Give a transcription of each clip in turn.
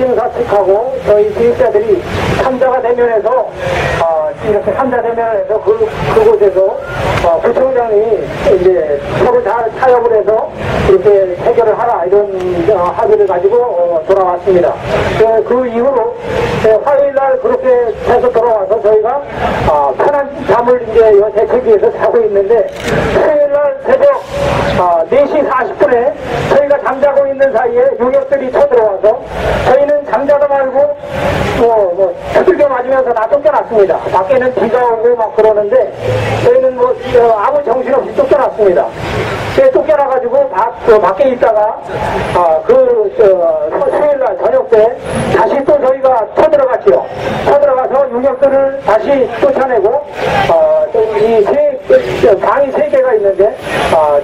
시행사 측하고 저희 기획자들이 삼자가 대면해서 어, 이렇게 삼자 대면해서 그, 그곳에서 어, 부총장이 이제 서로 잘 타협을 해서 이렇게 해결을 하라 이런 어, 합의를 가지고 어, 돌아왔습니다. 그, 그 이후로 네, 화요일 날 그렇게 해서 돌아와서 저희가 어, 편한 잠을 이제 요 대책위에서 자고 있는데 수요일 날 새벽 어, 4시 40분에 저희가 잠자고 있는 사이에 용역들이 쳐들어와서 저희는 잠자다 말고 뭐, 뭐 두들겨 맞으면서 다 쫓겨났습니다. 밖에는 비가 오고 막 그러는데 저희는 뭐 어, 아무 정신없이 쫓겨났습니다. 그 쫓겨나가지고 바, 그 밖에 있다가 아, 그 저, 수요일 날 저녁 때 다시 또 저희가 쳐들어갔지요. 쳐들어가서 용역들을 다시 쫓아내고 어, 이세 방이 세 개가 있는데 아,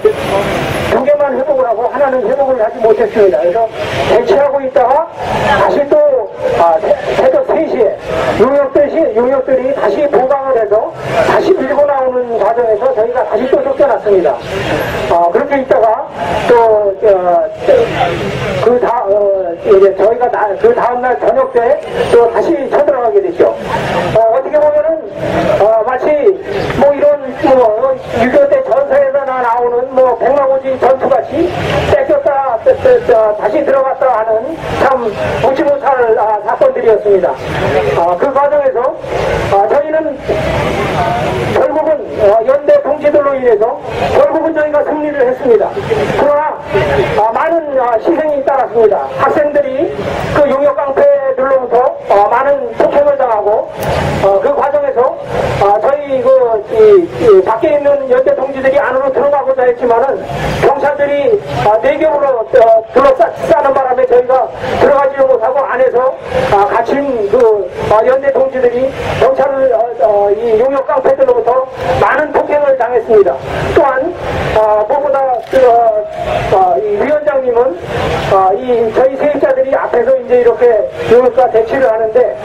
두 개만 회복을 하고 하나는 회복을 하지 못했습니다. 그래서 대치하고 있다가 다시 또 아, 새- 새벽 3시에 용역들이, 용역들이 다시 보강을 해서 다시 밀고 나오는 과정에서 저희가 다시 또 쫓겨났습니다. 어, 그렇게 있다가 또, 어, 그 다, 어, 이제 저희가 나- 그 다음날 저녁 때 또 다시 쳐들어가게 됐죠. 어, 떻게 보면은, 어, 마치 뭐 이런 뭐, 6.25때 전사에서나 나오는 뭐 백마고지 전투같이 어, 다시 들어갔다 하는 참 무지 못할 아, 사건들이었습니다. 아, 그 과정에서 아, 저희는 결국은 어, 연대 동지들로 인해서 결국은 저희가 승리를 했습니다. 그러나 아, 많은 아, 희생이 따랐습니다. 학생들이 그 용역 깡패들로부터 어, 많은 폭행을 당하고 어, 그 과정에서 아, 저희 그 이, 이 밖에 있는 연대 동지들이 안으로 들어가고자 했지만은 경찰들이 아, 내경으로 어, 둘러싸는 바람에 저희가 들어가지 못하고 안에서 아, 갇힌 그 아, 연대 동지들이 경찰을 어, 어, 이 용역 깡패들로부터 많은 폭행을 당했습니다. 또한 아, 무엇보다 그, 위원장님은 아, 이 저희 세입자들이 앞에서 이제 이렇게 용역과 대치를 하는데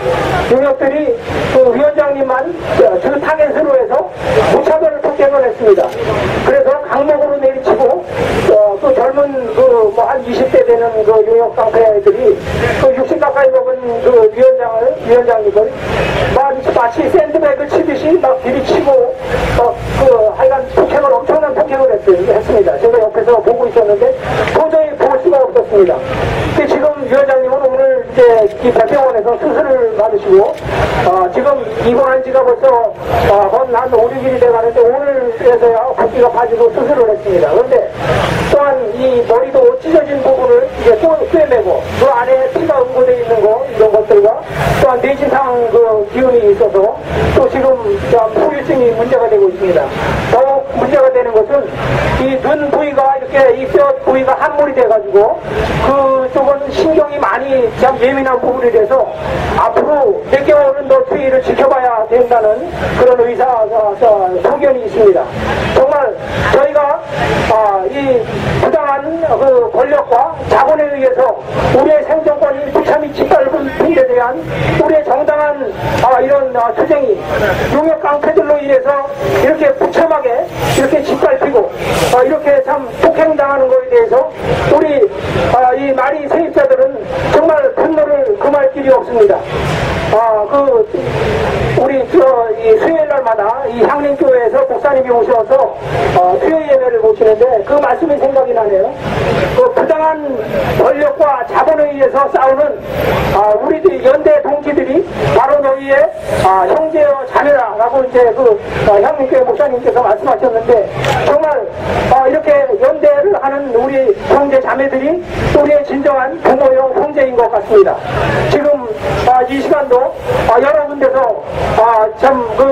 용역들이 그 위원장님만 어, 그 타겟으로 해서 무차별 폭행을 했습니다. 그래서 강목으로 내리치고 어, 그 젊은 그 뭐 한 20대 되는 그 용역 깡패들이 그 60 가까이 먹은 그 위원장을 위원장님을 마- 마치 샌드백을 치듯이 막 들이치고 막그 하여간 폭행을 엄청난 폭행을 했, 했습니다. 제가 옆에서 보고 있었는데 도저히 볼 수가 없었습니다. 근데 지금 위원장님은 오늘 이제 이 대병원에서 수술을 받으시고 어, 지금 입원한 지가 벌써 어, 한 5, 6일이 돼가는데 오늘에서야 붓기가 빠지고 수술을 했습니다. 그런데 이 머리도 찢어진 부분을 이제 또 꿰매고 그 안에 피가 응고되어 있는 거 이런 것들과 또한 뇌진상 그 기운이 있어서 또 지금 후유증이 문제가 되고 있습니다. 더욱 문제가 되는 것은 이 눈 부위가 이렇게 이뼈 부위가 함몰이 돼가지고 그쪽은 신경이 많이 참 예민한 부분이 돼서 앞으로 몇 개월은 더 추이를 지켜봐야 된다는 그런 의사 소견이 있습니다. 정말 저희가 아, 이 부당한 그 권력과 자본에 의해서 우리의 생존권이 부참이 짓밟은 분에 대한 우리의 정당한 아, 이런 아, 투쟁이 용역 깡패들로 인해서 이렇게 부참하게 이렇게 짓밟히고 아, 이렇게 참 폭행당하는 것에 대해서 우리 아, 이 마리 세입자들은 정말 분노를 금할 길이 없습니다. 아, 그, 날마다 이 향림교회에서 목사님이 오셔서, 어, 수요 예배를 보시는데 그 말씀이 생각이 나네요. 그 부당한 권력과 자본에 의해서 싸우는, 아, 우리들 연대 동지들이 바로 너희의, 아, 형제여 자매라라고 이제 그, 어, 향림교회 목사님께서 말씀하셨는데, 정말, 아, 이렇게 연대를 하는 우리 형제 자매들이 우리의 진정한 부모요 형제인 것 같습니다. 지금 아, 이 시간도 아, 여러 군데서 아, 참그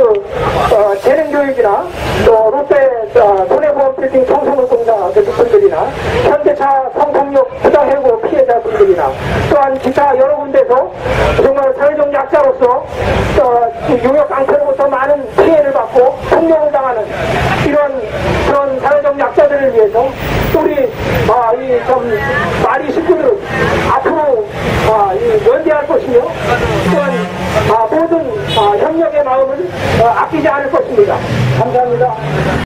어, 재능교육이나 또 롯데 어, 손해보험 빌딩 청소노동자 분들이나 현대차 성폭력 부당해고 피해자분들이나 또한 기타 여러 군데서 정말 사회적 약자로서 어, 이 용역 깡패로부터 많은 피해를 받고 폭력을 당하는 이런 그런 사회적 약자들을 위해서 우리 아, 이좀 마리 식구들 앞으로 아, 이 연대할 것이며 또한 아, 모든 아, 협력의 마음을 어, 아끼지 않을 것입니다. 감사합니다.